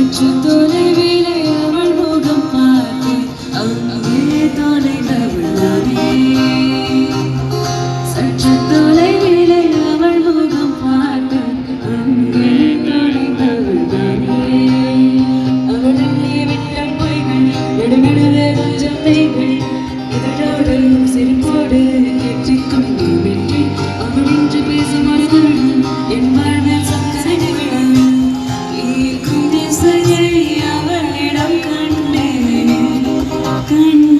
atitude vida. Amen.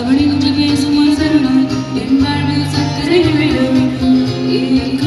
அவனின்று பேசும் சரணால் என் வாழ்வில் சக்கரை விழும்